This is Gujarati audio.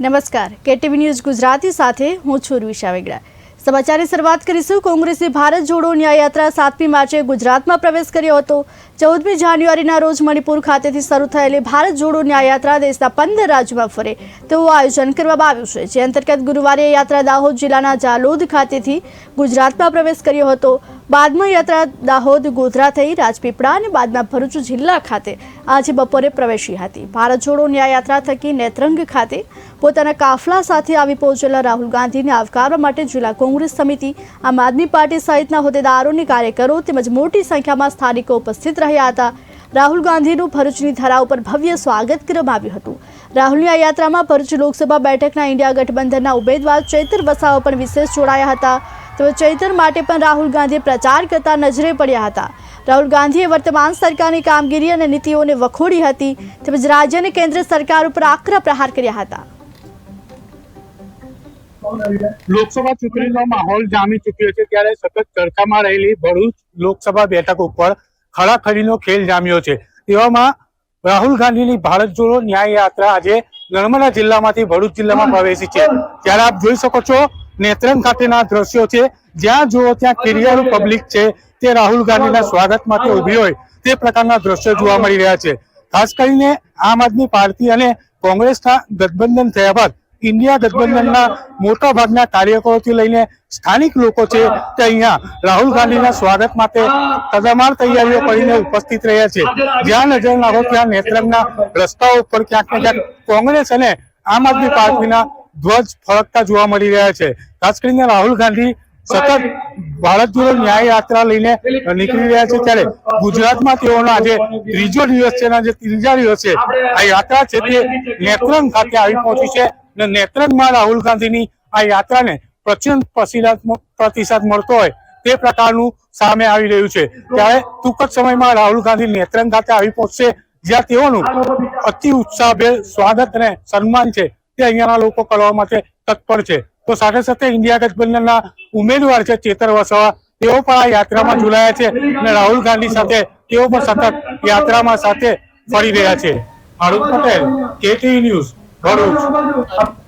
નમસ્કાર. કેટીવી ન્યૂઝ ગુજરાતી સાથે હું છું રૂષા વેગડા. સમાચારની શરૂઆત કરીશું. કોંગ્રેસે ભારત જોડો ન્યાય યાત્રા સાતમી માર્ચે ગુજરાતમાં પ્રવેશ કર્યો હતો. ચૌદમી જાન્યુઆરીના રોજ મણિપુર ખાતેથી શરૂ થયેલી ભારત જોડો ન્યાય યાત્રા દેશના પંદર રાજ્યોમાં ફરે તેવું આયોજન કરવામાં આવ્યું છે. જે અંતર્ગત ગુરુવારે યાત્રા દાહોદ જિલ્લાના જાલોદ ખાતેથી ગુજરાતમાં પ્રવેશ કર્યો હતો. બાદમાં યાત્રા દાહોદ ગોધરા થઈ રાજપીપળા અને બાદમાં ભરૂચ જિલ્લા ખાતે આજે બપોરે પ્રવેશી હતી. ભારત જોડો ન્યાયયાત્રા થકી નેત્રંગ ખાતે પોતાના કાફલા સાથે આવી પહોંચેલા રાહુલ ગાંધીને આવકારવા માટે જિલ્લા કોંગ્રેસ સમિતિ, આમ આદમી પાર્ટી સહિતના હોદ્દેદારોની કાર્યકરો તેમજ મોટી સંખ્યામાં સ્થાનિકો ઉપસ્થિત રહ્યા હતા. રાહુલ ગાંધીનું ભરૂચની ધરા ઉપર ભવ્ય સ્વાગત કરવામાં આવ્યું હતું. રાહુલની આ યાત્રામાં ભરૂચ લોકસભા બેઠકના ઇન્ડિયા ગઠબંધનના ઉમેદવાર ચૈતર વસાવા પણ વિશેષ જોડાયા હતા. તેઓ ચૈતર માટે પણ રાહુલ ગાંધી પ્રચાર કરતા નજરે પડ્યા હતા. રાહુલ ગાંધીએ વર્તમાન સરકારની કામગીરી અને નીતિઓને વખોડી હતી, તેમજ રાજ્ય અને કેન્દ્ર સરકાર ઉપર આકરા પ્રહાર કર્યા હતા. લોકસભા ચૂંટણીનો માહોલ જામી ચૂક્યો છે ત્યારે સતત ચર્ચામાં રહેલી ભરૂચ લોકસભા બેઠક ઉપર ખડાખડીનો ખેલ જામ્યો છે. તેવામાં રાહુલ ગાંધીની ભારત જોડો ન્યાય યાત્રા આજે નર્મદા જિલ્લામાંથી ભરૂચ જિલ્લામાં પ્રવેશી છે. ત્યારે આપ જોઈ શકો છો નેત્રંગ ખાતેના દ્રશ્યો છે. જ્યાં જુઓ ત્યાં કેરિયર પબ્લિક છે. તે રાહુલ ગાંધીના સ્વાગત માટે ઊભી હોય તે પ્રકારના દ્રશ્યો જોવા મળી રહ્યા છે. ખાસ કરીને આમ આદમી પાર્ટી અને કોંગ્રેસના ગઠબંધન થયા બાદ ઇન્ડિયા ગઠબંધનના મોટા ભાગના કાર્યકરોથી લઈને સ્થાનિક લોકો છે તે અહીંયા રાહુલ ગાંધીના સ્વાગત માટે તડામાર તૈયારીઓ કરીને ઉપસ્થિત રહ્યા છે. જ્યાં નજર નાખો ત્યાં નેત્રંગના રસ્તાઓ ઉપર ક્યાંક ને ક્યાંક કોંગ્રેસ અને આમ આદમી પાર્ટીના ધ્વજ ફરકતા જોવા મળી રહ્યા છે. ખાસ કરીને રાહુલ ગાંધી સતત ભારત જોડો ન્યાય યાત્રા લઈને નીકળી રહ્યા છે ત્યારે ગુજરાતમાં તેઓનો આજે ત્રીજો દિવસ છે આજે ત્રીજા દિવસે આ યાત્રા છે તે નેત્રંગ ખાતે આવી પહોંચી છે અને નેત્રંગમાં રાહુલ ગાંધીની આ યાત્રાને પ્રચંડ પ્રતિસાદ મળતો હોય તે પ્રકારનું સામે આવી રહ્યું છે. ત્યારે ટૂંક જ સમયમાં રાહુલ ગાંધી નેત્રંગ ખાતે આવી પહોંચશે જ્યાં તેઓનું અતિ ઉત્સાહભેર સ્વાગત અને સન્માન છે. તે અહીંયાના લોકો કરવા માટે તત્પર છે. તો સાથે સાથે ઇન્ડિયા ગઠબંધનના ઉમેદવાર છે, ચેતર વસાવા, તેઓ પણ આ યાત્રામાં જોડાયા છે અને રાહુલ ગાંધી સાથે તેઓ પણ સતત યાત્રામાં સાથે ફરી રહ્યા છે. Harud Patel, KTV news Bharuch.